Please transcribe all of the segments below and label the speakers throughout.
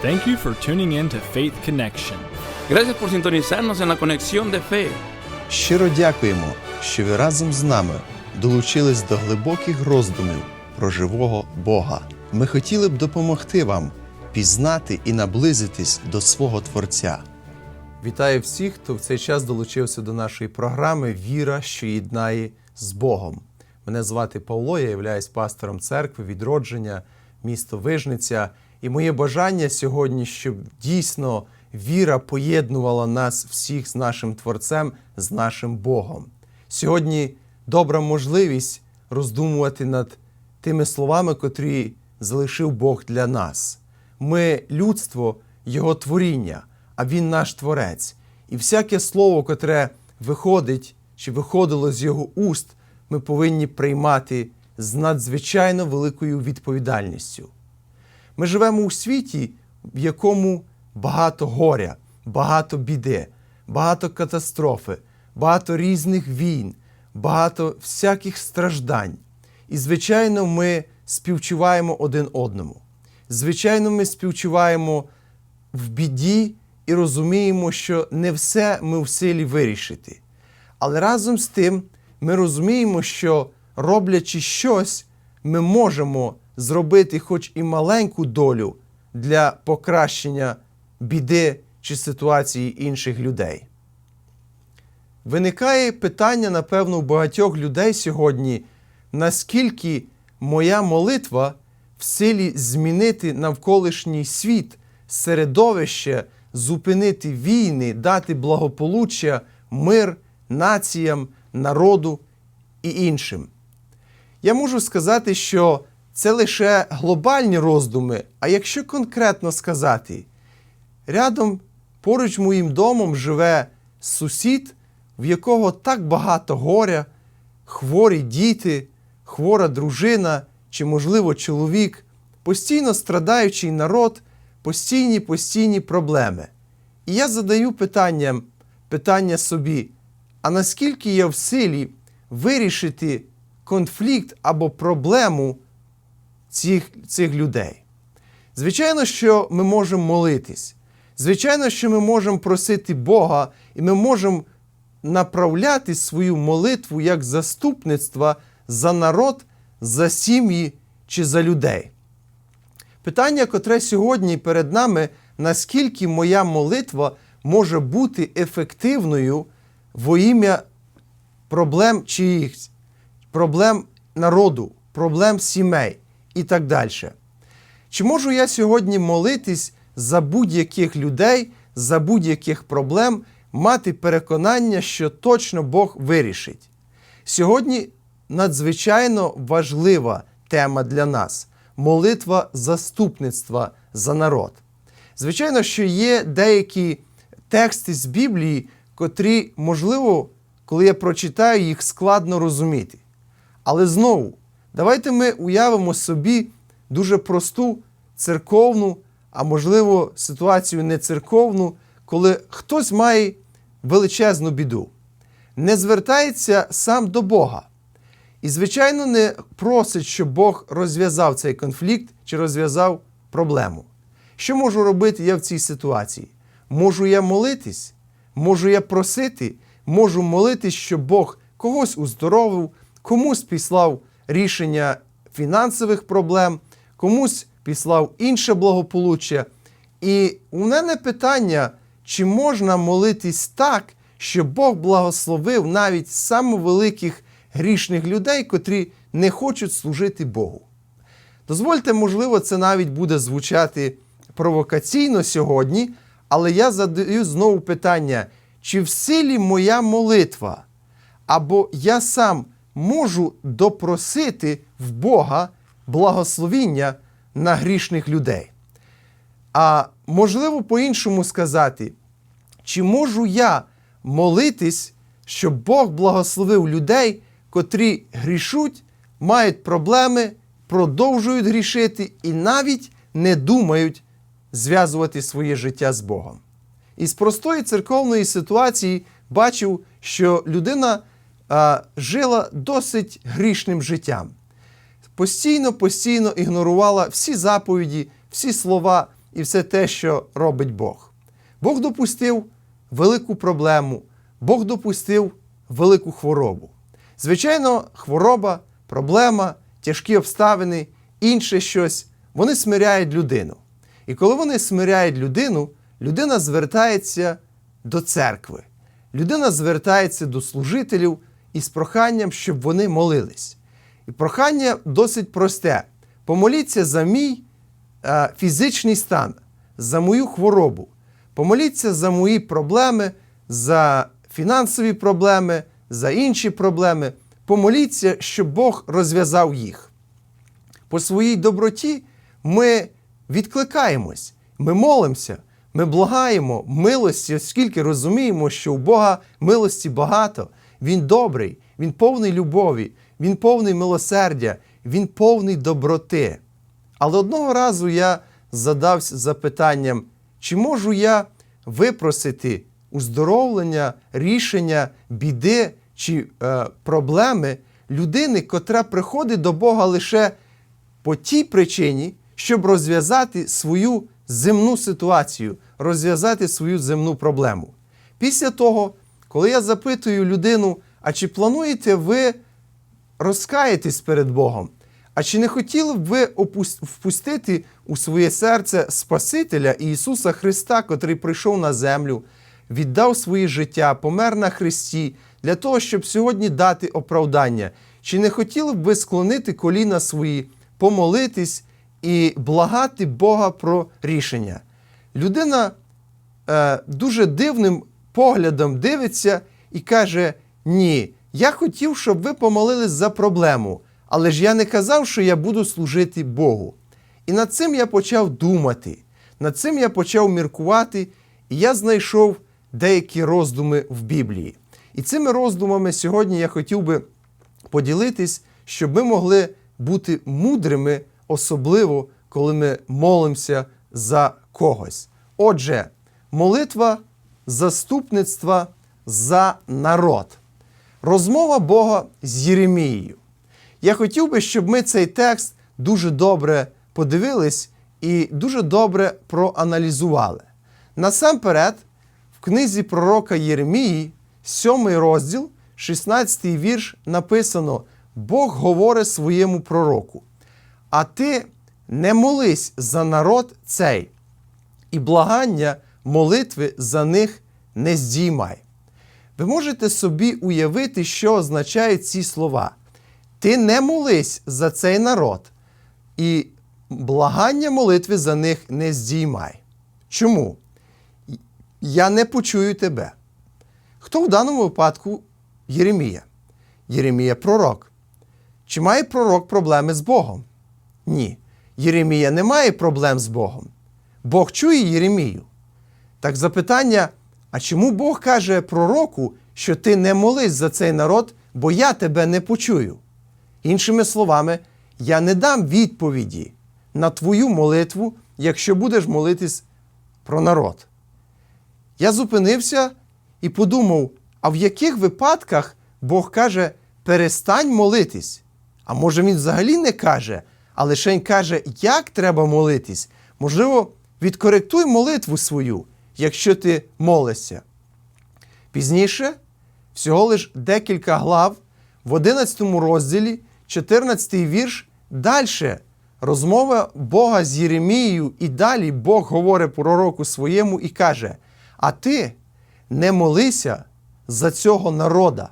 Speaker 1: Thank you for tuning in to Faith Connection.
Speaker 2: Gracias por sintonizarnos en la conexión de fe.
Speaker 3: Щиро дякуємо, що ви разом з нами долучились до глибоких роздумів про живого Бога. Ми хотіли б допомогти вам пізнати і наблизитись до свого Творця. Вітаю всіх, хто в цей час долучився до нашої програми Віра, що єднає з Богом. Мене звати Павло, я являюсь пастором церкви відродження, місто Вижниця. І моє бажання сьогодні, щоб дійсно віра поєднувала нас всіх з нашим Творцем, з нашим Богом. Сьогодні добра можливість роздумувати над тими словами, котрі залишив Бог для нас. Ми людство, Його творіння, а Він наш Творець. І всяке слово, котре виходить чи виходило з Його уст, ми повинні приймати з надзвичайно великою відповідальністю. Ми живемо у світі, в якому багато горя, багато біди, багато катастрофи, багато різних війн, багато всяких страждань. І, звичайно, ми співчуваємо один одному. Звичайно, ми співчуваємо в біді і розуміємо, що не все ми в силі вирішити. Але разом з тим ми розуміємо, що роблячи щось, ми можемо зробити хоч і маленьку долю для покращення біди чи ситуації інших людей. Виникає питання, напевно, у багатьох людей сьогодні, наскільки моя молитва в силі змінити навколишній світ, середовище, зупинити війни, дати благополуччя, мир націям, народу і іншим. Я можу сказати, що це лише глобальні роздуми, а якщо конкретно сказати, рядом поруч моїм домом живе сусід, в якого так багато горя, хворі діти, хвора дружина чи, можливо, чоловік, постійно страдаючий народ, постійні постійні проблеми. І я задаю питання, питання собі, а наскільки я в силі вирішити конфлікт або проблему цих, цих людей? Звичайно, що ми можемо молитись. Звичайно, що ми можемо просити Бога, і ми можемо направляти свою молитву як заступництва за народ, за сім'ї чи за людей. Питання, котре сьогодні перед нами, наскільки моя молитва може бути ефективною во ім'я проблем чиїхсь, проблем народу, проблем сімей і так далі. Чи можу я сьогодні молитись за будь-яких людей, за будь-яких проблем, мати переконання, що точно Бог вирішить? Сьогодні надзвичайно важлива тема для нас молитва заступництва за народ. Звичайно, що є деякі тексти з Біблії, котрі, можливо, коли я прочитаю, їх складно розуміти. Але знову, давайте ми уявимо собі дуже просту церковну, а можливо, ситуацію не церковну, коли хтось має величезну біду, не звертається сам до Бога. І, звичайно, не просить, щоб Бог розв'язав цей конфлікт чи розв'язав проблему. Що можу робити я в цій ситуації? Можу я молитись, можу я просити, можу молитись, щоб Бог когось уздоровив, комусь післав рішення фінансових проблем, комусь післав інше благополуччя. І у мене питання, чи можна молитись так, щоб Бог благословив навіть самовеликих грішних людей, котрі не хочуть служити Богу. Дозвольте, можливо, це навіть буде звучати провокаційно сьогодні, але я задаю знову питання, чи в силі моя молитва, або я сам можу допросити в Бога благословіння на грішних людей. А можливо, по-іншому сказати, чи можу я молитись, щоб Бог благословив людей, котрі грішуть, мають проблеми, продовжують грішити і навіть не думають зв'язувати своє життя з Богом. Із простої церковної ситуації бачив, що людина жила досить грішним життям. Постійно, постійно ігнорувала всі заповіді, всі слова і все те, що робить Бог. Бог допустив велику проблему, Бог допустив велику хворобу. Звичайно, хвороба, проблема, тяжкі обставини, інше щось, вони смиряють людину. І коли вони смиряють людину, людина звертається до церкви. Людина звертається до служителів із проханням, щоб вони молились. І прохання досить просте: помоліться за мій е, фізичний стан, за мою хворобу. Помоліться за мої проблеми, за фінансові проблеми, за інші проблеми. Помоліться, щоб Бог розв'язав їх. По своїй доброті ми відкликаємось, ми молимося, ми благаємо милості, оскільки розуміємо, що у Бога милості багато. Він добрий, Він повний любові, Він повний милосердя, Він повний доброти. Але одного разу я задався запитанням, чи можу я випросити уздоровлення, рішення біди чи е, проблеми людини, котра приходить до Бога лише по тій причині, щоб розв'язати свою земну ситуацію, розв'язати свою земну проблему. Після того, коли я запитую людину, а чи плануєте ви розкаятись перед Богом? А чи не хотіли б ви впустити у своє серце Спасителя Ісуса Христа, котрий прийшов на землю, віддав своє життя, помер на Христі для того, щоб сьогодні дати оправдання? Чи не хотіли б ви склонити коліна свої, помолитись і благати Бога про рішення? Людина е, дуже дивним поглядом дивиться і каже: Ні, я хотів, щоб ви помолились за проблему, але ж я не казав, що я буду служити Богу. І над цим я почав думати, над цим я почав міркувати, і я знайшов деякі роздуми в Біблії. І цими роздумами сьогодні я хотів би поділитись, щоб ми могли бути мудрими, особливо коли ми молимося за когось. Отже, молитва заступництва за народ. Розмова Бога з Єремією. Я хотів би, щоб ми цей текст дуже добре подивились і дуже добре проаналізували. Насамперед, в книзі пророка Єремії, 7 розділ, 16 вірш, написано: Бог говорить своєму пророку. А ти не молись за народ цей, і благання молитви за них не здіймай. Ви можете собі уявити, що означають ці слова. Ти не молись за цей народ, і благання молитви за них не здіймай. Чому? Я не почую тебе. Хто в даному випадку Єремія? Єремія пророк. Чи має пророк проблеми з Богом? Ні. Єремія не має проблем з Богом. Бог чує Єремію. Так запитання: а чому Бог каже пророку, що ти не молись за цей народ, бо я тебе не почую? Іншими словами, я не дам відповіді на твою молитву, якщо будеш молитись про народ. Я зупинився і подумав: а в яких випадках Бог каже, перестань молитись? А може він взагалі не каже, а лише каже, як треба молитись? Можливо, відкоректуй молитву свою, якщо ти молишся. Пізніше, всього лиш декілька глав, в 11 розділі, 14 вірш, далі розмова Бога з Єремією, і далі Бог говорить пророку своєму і каже: А ти не молися за цього народа,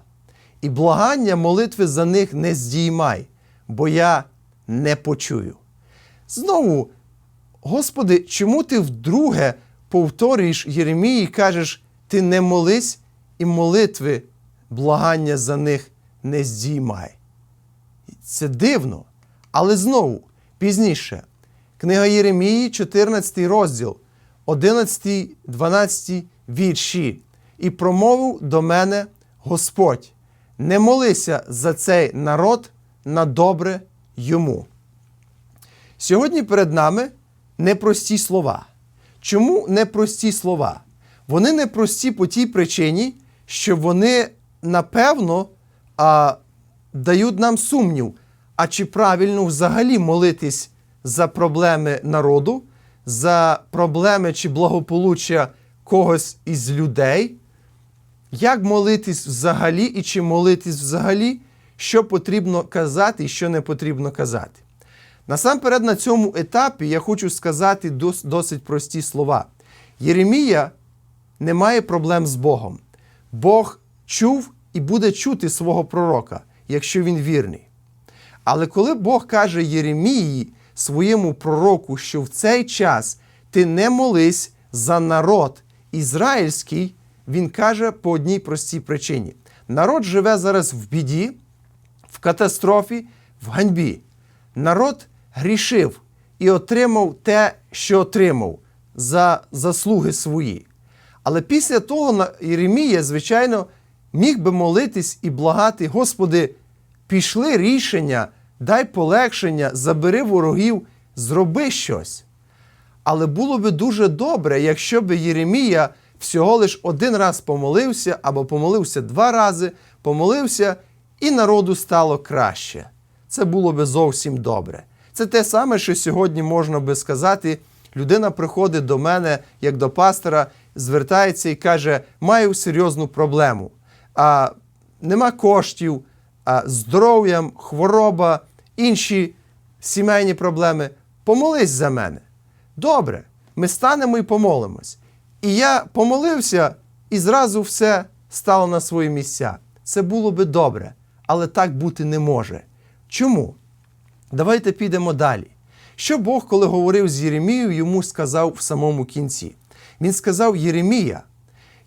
Speaker 3: і благання молитви за них не здіймай, бо я не почую. Знову, Господи, чому ти вдруге повторюєш Єремії і кажеш, ти не молись і молитви, благання за них не здіймай? Це дивно. Але знову, пізніше, книга Єремії, 14 розділ, 11, 12 вірші. І промовив до мене Господь: не молися за цей народ на добре йому. Сьогодні перед нами непрості слова. Чому непрості слова? Вони непрості по тій причині, що вони напевно а, дають нам сумнів, а чи правильно взагалі молитись за проблеми народу, за проблеми чи благополуччя когось із людей, як молитись взагалі і чи молитись взагалі, що потрібно казати і що не потрібно казати. Насамперед, на цьому етапі я хочу сказати дос- досить прості слова. Єремія не має проблем з Богом. Бог чув і буде чути свого пророка, якщо він вірний. Але коли Бог каже Єремії, своєму пророку, що в цей час ти не молись за народ ізраїльський, він каже по одній простій причині: народ живе зараз в біді, в катастрофі, в ганьбі. Народ грішив і отримав те, що отримав за заслуги свої. Але після того Єремія, звичайно, міг би молитись і благати, Господи, пішли рішення, дай полегшення, забери ворогів, зроби щось. Але було би дуже добре, якщо б Єремія всього лиш один раз помолився, або помолився два рази, помолився, і народу стало краще. Це було би зовсім добре. Це те саме, що сьогодні можна би сказати. Людина приходить до мене, як до пастора, звертається і каже: маю серйозну проблему. А, нема коштів, а, здоров'ям, хвороба, інші сімейні проблеми. Помолись за мене. Добре, ми станемо і помолимось. І я помолився, і зразу все стало на свої місця. Це було би добре, але так бути не може. Чому? Давайте підемо далі. Що Бог, коли говорив з Єремією, йому сказав в самому кінці? Він сказав Єремія: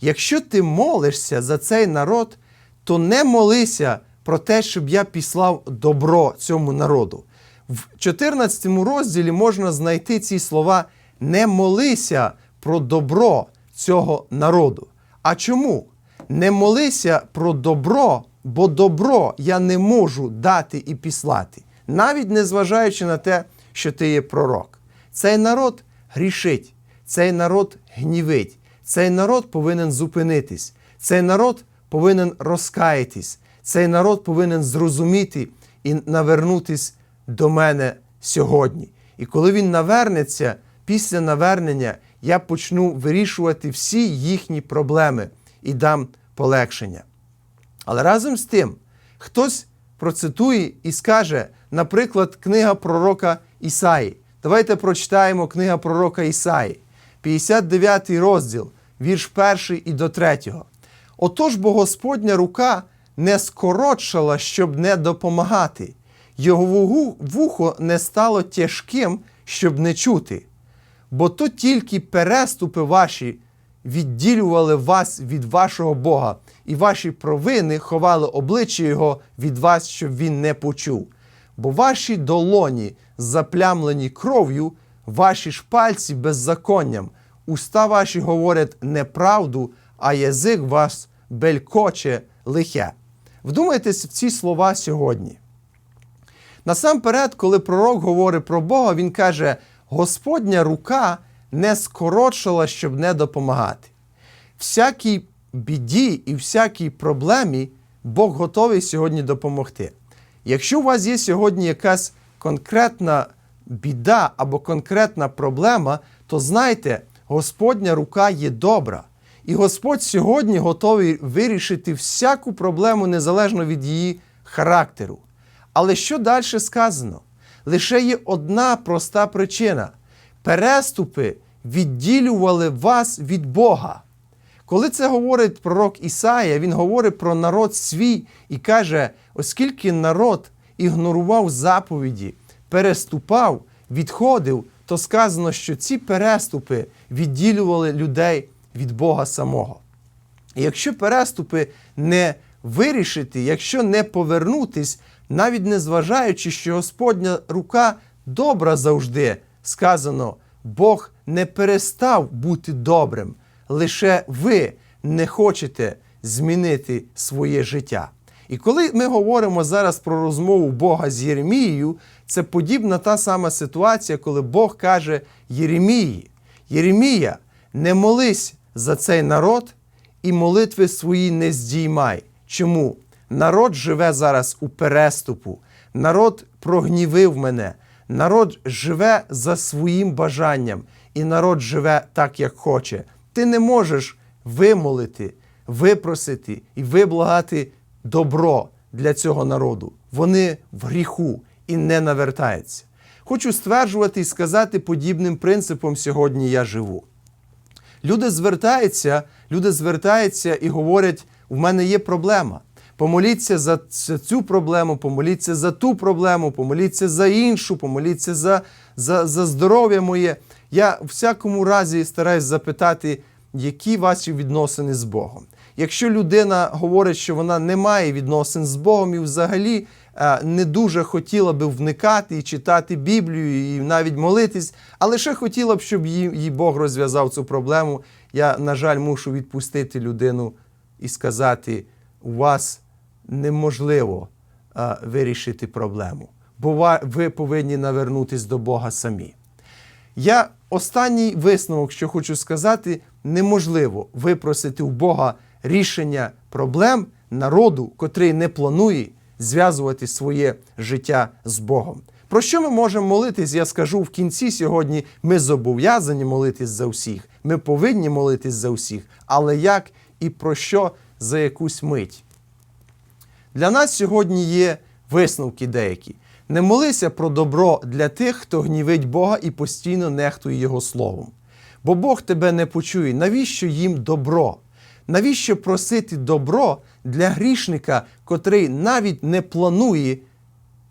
Speaker 3: якщо ти молишся за цей народ, то не молися про те, щоб я післав добро цьому народу. В 14 розділі можна знайти ці слова не молися про добро цього народу. А чому? Не молися про добро, бо добро я не можу дати і післати, навіть незважаючи на те, що ти є пророк. Цей народ грішить, цей народ гнівить, цей народ повинен зупинитись, цей народ повинен розкаятись, цей народ повинен зрозуміти і навернутись до мене сьогодні. І коли він навернеться, після навернення я почну вирішувати всі їхні проблеми і дам полегшення. Але разом з тим, хтось процитує і скаже, наприклад, книга пророка Ісаї. Давайте прочитаємо книга пророка Ісаї, 59 розділ, вірш 1 і до 3. Отож бо Господня рука не скоротшала, щоб не допомагати, його вухо не стало тяжким, щоб не чути. Бо то тільки переступи ваші відділювали вас від вашого Бога, і ваші провини ховали обличчя Його від вас, щоб він не почув. Бо ваші долоні заплямлені кров'ю, ваші ж пальці беззаконням, уста ваші говорять неправду, а язик вас белькоче лихе. Вдумайтесь в ці слова сьогодні. Насамперед, коли пророк говорить про Бога, він каже: Господня рука не скоротшила, щоб не допомагати. Всякій біді і всякій проблемі Бог готовий сьогодні допомогти. Якщо у вас є сьогодні якась конкретна біда або конкретна проблема, то знайте, Господня рука є добра. І Господь сьогодні готовий вирішити всяку проблему незалежно від її характеру. Але що далі сказано? Лише є одна проста причина: переступи відділювали вас від Бога. Коли це говорить пророк Ісая, він говорить про народ свій і каже: оскільки народ ігнорував заповіді, переступав, відходив, то сказано, що ці переступи відділювали людей від Бога самого. І якщо переступи не вирішити, якщо не повернутись, навіть не зважаючи, що Господня рука добра завжди, сказано, Бог не перестав бути добрим, лише ви не хочете змінити своє життя. І коли ми говоримо зараз про розмову Бога з Єремією, це подібна та сама ситуація, коли Бог каже Єремії: Єремія, не молись за цей народ і молитви свої не здіймай. Чому? Народ живе зараз у переступу, народ прогнівив мене, народ живе за своїм бажанням. і народ живе так, як хоче. Ти не можеш вимолити, випросити і виблагати добро для цього народу. Вони в гріху і не навертаються. Хочу стверджувати і сказати, подібним принципом сьогодні я живу. Люди звертаються, люди звертаються і говорять: у мене є проблема. Помоліться за цю проблему, помоліться за ту проблему, помоліться за іншу, помоліться за, за, за здоров'я моє. Я в всякому разі стараюсь запитати, які ваші відносини з Богом. Якщо людина говорить, що вона не має відносин з Богом і взагалі е, не дуже хотіла би вникати і читати Біблію, і навіть молитись, а лише хотіла б, щоб їй, Бог розв'язав цю проблему, я, на жаль, мушу відпустити людину і сказати: у вас неможливо е, вирішити проблему, бо ви повинні навернутись до Бога самі. Я останній висновок, що хочу сказати, неможливо випросити у Бога рішення проблем народу, котрий не планує зв'язувати своє життя з Богом. Про що ми можемо молитись? Я скажу в кінці сьогодні. Ми зобов'язані молитись за всіх. Ми повинні молитись за всіх. Але як і про що за якусь мить? Для нас сьогодні є висновки деякі. Не молися про добро для тих, хто гнівить Бога і постійно нехтує Його словом. Бо Бог тебе не почує. Навіщо їм добро? Навіщо просити добро для грішника, котрий навіть не планує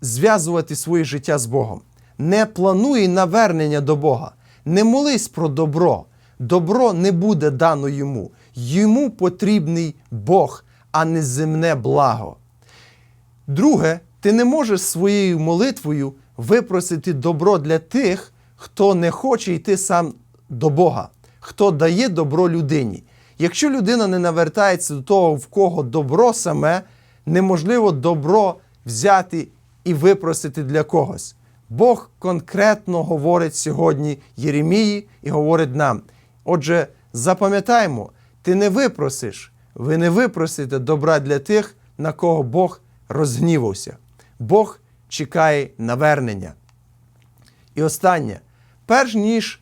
Speaker 3: зв'язувати своє життя з Богом, не планує навернення до Бога. Не молись про добро. Добро не буде дано йому. Йому потрібний Бог, а не земне благо. Друге, ти не можеш своєю молитвою випросити добро для тих, хто не хоче йти сам до Бога, хто дає добро людині. Якщо людина не навертається до того, в кого добро саме, неможливо добро взяти і випросити для когось. Бог конкретно говорить сьогодні Єремії і говорить нам. Отже, запам'ятаємо, ти не випросиш, ви не випросите добра для тих, на кого Бог розгнівався. Бог чекає навернення. І останнє, перш ніж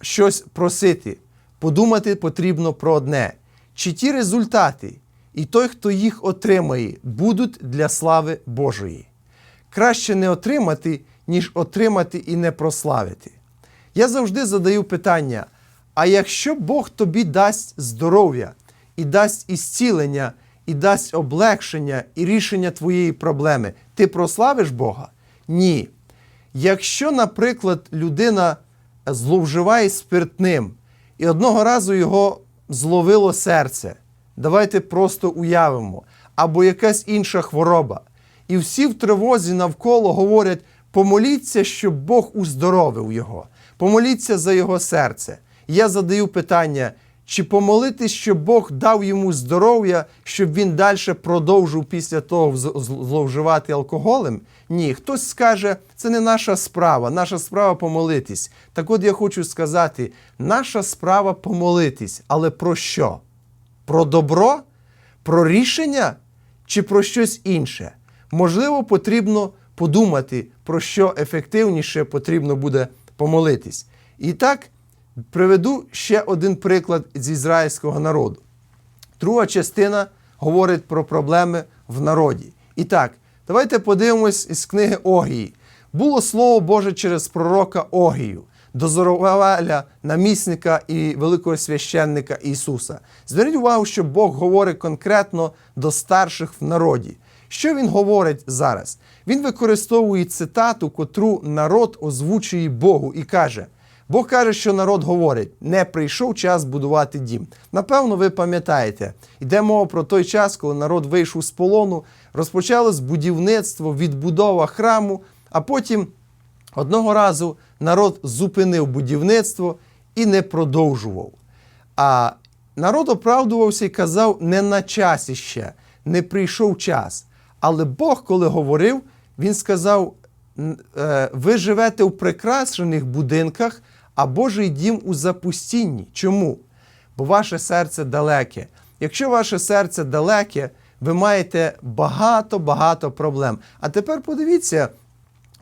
Speaker 3: щось просити, подумати потрібно про одне: чи ті результати і той, хто їх отримає, будуть для слави Божої. Краще не отримати, ніж отримати і не прославити. Я завжди задаю питання: а якщо Бог тобі дасть здоров'я, і дасть ісцілення, і дасть облегшення і рішення твоєї проблеми, ти прославиш Бога? Ні. Якщо, наприклад, людина зловживає спиртним, і одного разу його зловило серце, давайте просто уявимо, або якась інша хвороба, і всі в тривозі навколо говорять: помоліться, щоб Бог уздоровив його, помоліться за його серце. Я задаю питання. Чи помолитись, щоб Бог дав йому здоров'я, щоб він далі продовжив після того зловживати алкоголем? Ні, хтось скаже, це не наша справа, наша справа помолитись. Так от я хочу сказати, наша справа помолитись, але про що? Про добро? Про рішення чи про щось інше? Можливо, потрібно подумати, про що ефективніше потрібно буде помолитись. І так, приведу ще один приклад з ізраїльського народу. Друга частина говорить про проблеми в народі. І так, давайте подивимось із книги Огії. Було слово Боже через пророка Огію, до Зороваля, намісника і великого священника Ісуса. Зверніть увагу, що Бог говорить конкретно до старших в народі. Що він говорить зараз? Він використовує цитату, котру народ озвучує Богу і каже: Бог каже, що народ говорить: не прийшов час будувати дім. Напевно, ви пам'ятаєте, йде мова про той час, коли народ вийшов з полону, розпочалось будівництво, відбудова храму, а потім одного разу народ зупинив будівництво і не продовжував. А народ оправдувався і казав: не на часі ще, не прийшов час. Але Бог, коли говорив, він сказав: е, ви живете в прикрашених будинках, а Божий дім у запустінні. Чому? Бо ваше серце далеке. Якщо ваше серце далеке, ви маєте багато-багато проблем. А тепер подивіться,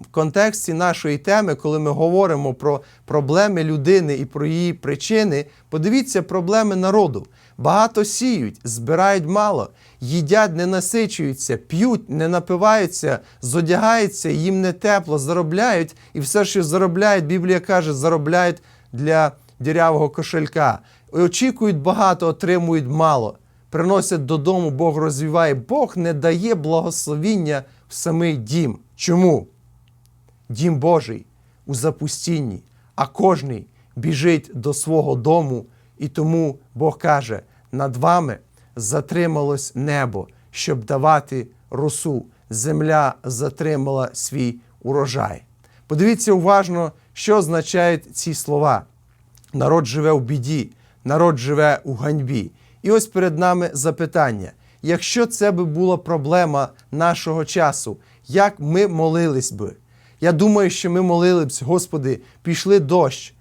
Speaker 3: в контексті нашої теми, коли ми говоримо про проблеми людини і про її причини, подивіться проблеми народу. Багато сіють, збирають мало, їдять, не насичуються, п'ють, не напиваються, зодягаються, їм не тепло, заробляють, і все, що заробляють, Біблія каже, заробляють для дірявого кошелька. Очікують багато, отримують мало. Приносять додому, Бог розвиває. Бог не дає благословіння в самий дім. Чому? Дім Божий у запустінні, а кожний біжить до свого дому, і тому Бог каже: над вами затрималось небо, щоб давати росу. Земля затримала свій урожай. Подивіться уважно, що означають ці слова. Народ живе в біді, народ живе у ганьбі. І ось перед нами запитання: якщо це би була проблема нашого часу, як ми молились би? Я думаю, що ми молились, Господи, пішли дощ,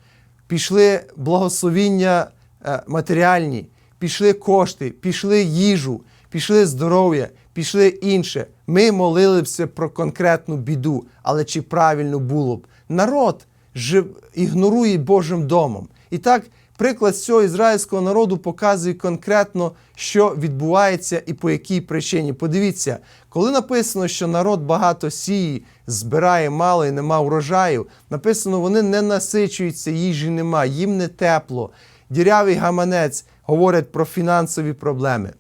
Speaker 3: пішли благословіння е, матеріальні, пішли кошти, пішли їжу, пішли здоров'я, пішли інше. Ми молилися про конкретну біду, але чи правильно було б? Народ жив, ігнорує Божим домом. І так, приклад цього ізраїльського народу показує конкретно, що відбувається і по якій причині. Подивіться, коли написано, що народ багато сіє, збирає мало і нема врожаю, написано, вони не насичуються, їжі нема, їм не тепло. Дірявий гаманець говорять про фінансові проблеми.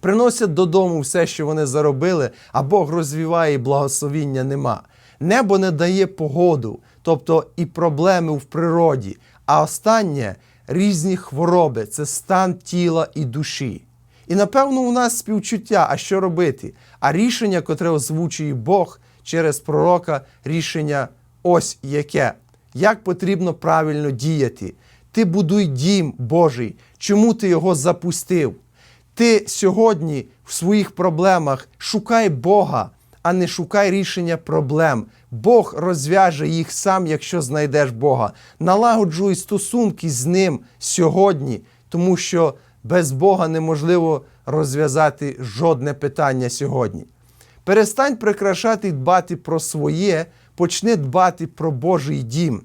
Speaker 3: Приносять додому все, що вони заробили, а Бог розвіває і благословіння нема. Небо не дає погоду, тобто і проблеми в природі. А останнє різні хвороби це стан тіла і душі. І напевно у нас співчуття, а що робити? А рішення, котре озвучує Бог через пророка, рішення ось яке. Як потрібно правильно діяти. Ти будуй дім Божий. Чому ти його запустив? Ти сьогодні в своїх проблемах шукай Бога, а не шукай рішення проблем. Бог розв'яже їх сам, якщо знайдеш Бога. Налагоджуй стосунки з ним сьогодні, тому що без Бога неможливо розв'язати жодне питання сьогодні. Перестань прикрашати дбати про своє, почни дбати про Божий дім.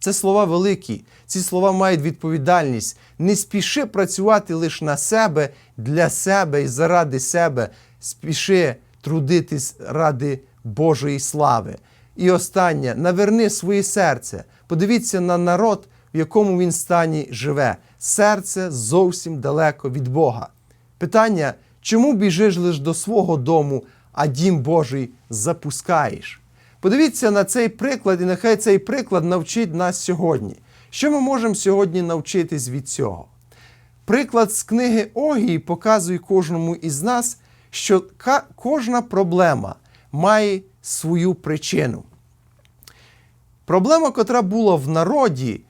Speaker 3: Це слова великі, ці слова мають відповідальність. Не спіши працювати лише на себе, для себе і заради себе. Спіши трудитись ради Божої слави. І останнє, наверни своє серце. Подивіться на народ, в якому він стані живе. Серце зовсім далеко від Бога. Питання, чому біжиш лише до свого дому, а дім Божий запускаєш? Подивіться на цей приклад, і нехай цей приклад навчить нас сьогодні. Що ми можемо сьогодні навчитись від цього? Приклад з книги Огії показує кожному із нас, що кожна проблема має свою причину. Проблема, котра була в народі,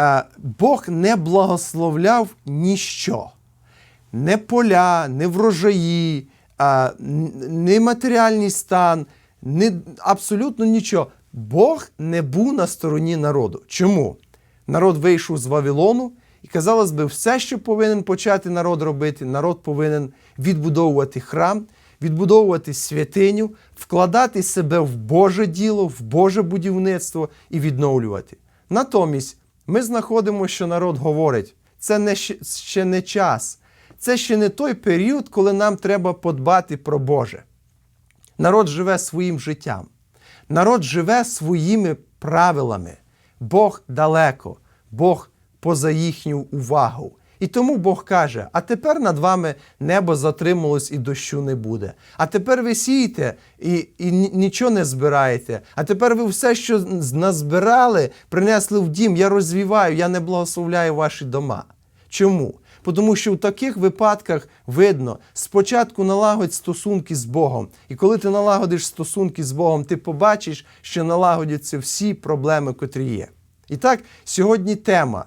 Speaker 3: е, Бог не благословляв ніщо. Не поля, не врожаї, е, не матеріальний стан, не, абсолютно нічого. Бог не був на стороні народу. Чому? Народ вийшов з Вавилону, і казалось би, все, що повинен почати народ робити, народ повинен відбудовувати храм, відбудовувати святиню, вкладати себе в Боже діло, в Боже будівництво і відновлювати. Натомість ми знаходимо, що народ говорить: це не ще не час, це ще не той період, коли нам треба подбати про Боже. Народ живе своїм життям. Народ живе своїми правилами. Бог далеко, Бог поза їхню увагу. І тому Бог каже: а тепер над вами небо затрималось і дощу не буде. А тепер ви сієте і, і нічого не збираєте. А тепер ви все, що назбирали, принесли в дім. Я розвіваю, я не благословляю ваші дома. Чому? Тому що в таких випадках видно, спочатку налагодь стосунки з Богом. І коли ти налагодиш стосунки з Богом, ти побачиш, що налагодяться всі проблеми, котрі є. І так, сьогодні тема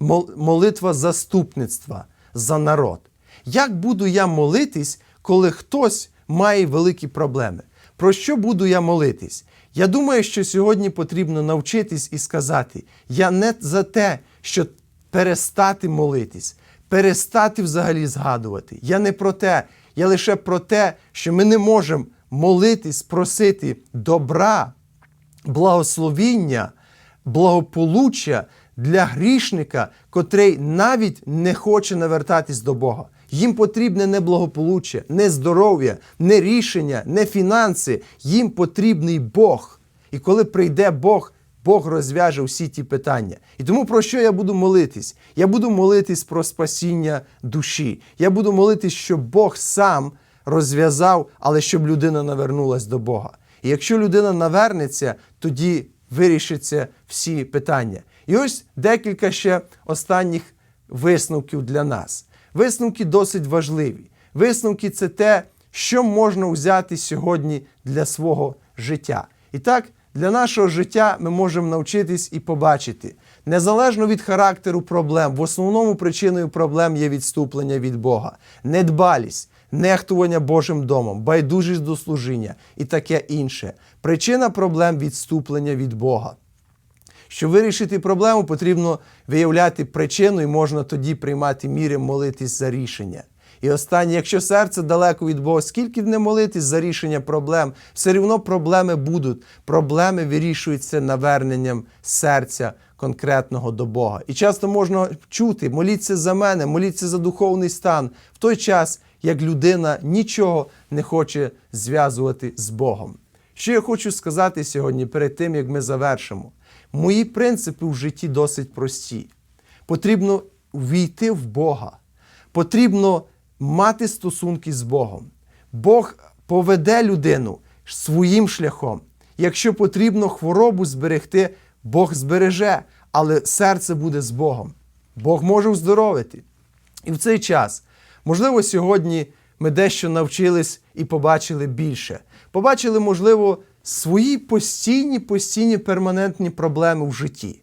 Speaker 3: молитва заступництва за народ. Як буду я молитись, коли хтось має великі проблеми? Про що буду я молитись? Я думаю, що сьогодні потрібно навчитись і сказати: я не за те, що перестати молитись, перестати взагалі згадувати. Я не про те, я лише про те, що ми не можемо молитись, просити добра, благословіння, благополуччя для грішника, котрий навіть не хоче навертатись до Бога. Їм потрібне не благополуччя, не здоров'я, не рішення, не фінанси. Їм потрібний Бог. І коли прийде Бог, Бог розв'яже всі ті питання. І тому про що я буду молитись? Я буду молитись про спасіння душі. Я буду молитись, щоб Бог сам розв'язав, але щоб людина навернулась до Бога. І якщо людина навернеться, тоді вирішаться всі питання. І ось декілька ще останніх висновків для нас. Висновки досить важливі. Висновки це те, що можна взяти сьогодні для свого життя. І так, для нашого життя ми можемо навчитись і побачити. Незалежно від характеру проблем, в основному причиною проблем є відступлення від Бога, недбалість, нехтування Божим домом, байдужість до служіння і таке інше. Причина проблем відступлення від Бога. Щоб вирішити проблему, потрібно виявляти причину, і можна тоді приймати міри, молитись за рішення. І останнє, якщо серце далеко від Бога, скільки б не молитись за рішення проблем, все рівно проблеми будуть. Проблеми вирішуються наверненням серця конкретного до Бога. І часто можна чути: моліться за мене, моліться за духовний стан в той час, як людина нічого не хоче зв'язувати з Богом. Що я хочу сказати сьогодні перед тим, як ми завершимо? Мої принципи в житті досить прості. Потрібно війти в Бога. Потрібно мати стосунки з Богом. Бог поведе людину своїм шляхом. Якщо потрібно хворобу зберегти, Бог збереже, але серце буде з Богом. Бог може оздоровити. І в цей час, можливо, сьогодні ми дещо навчились і побачили більше. Побачили, можливо, свої постійні, постійні перманентні проблеми в житті.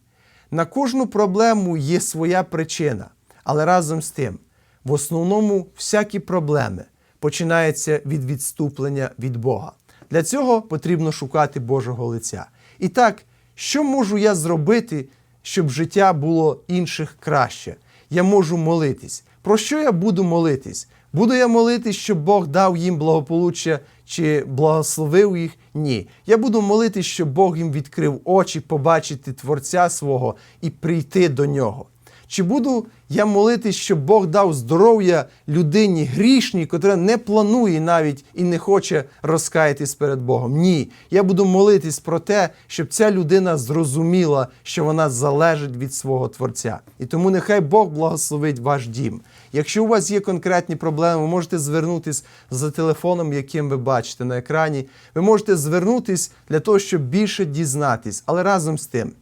Speaker 3: На кожну проблему є своя причина, але разом з тим, в основному всякі проблеми починаються від відступлення від Бога. Для цього потрібно шукати Божого лиця. І так, що можу я зробити, щоб життя було інших краще? Я можу молитись. Про що я буду молитись? Буду я молитись, щоб Бог дав їм благополуччя чи благословив їх? Ні. Я буду молитись, щоб Бог їм відкрив очі, побачити Творця свого і прийти до нього. Чи буду я молитись, щоб Бог дав здоров'я людині грішній, котра не планує навіть і не хоче розкаятись перед Богом? Ні. Я буду молитись про те, щоб ця людина зрозуміла, що вона залежить від свого Творця. І тому нехай Бог благословить ваш дім. Якщо у вас є конкретні проблеми, ви можете звернутись за телефоном, яким ви бачите на екрані. Ви можете звернутись для того, щоб більше дізнатись, але разом з тим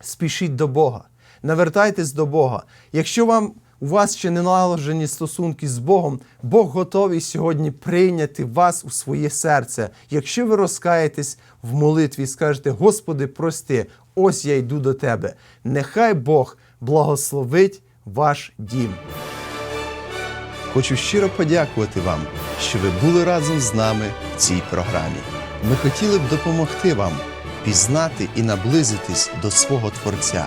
Speaker 3: спішіть до Бога. Навертайтесь до Бога. Якщо вам у вас ще не налагоджені стосунки з Богом, Бог готовий сьогодні прийняти вас у своє серце. Якщо ви розкаєтесь в молитві і скажете, Господи, прости, ось я йду до Тебе. Нехай Бог благословить ваш дім.
Speaker 4: Хочу щиро подякувати вам, що ви були разом з нами в цій програмі. Ми хотіли б допомогти вам пізнати і наблизитись до свого Творця.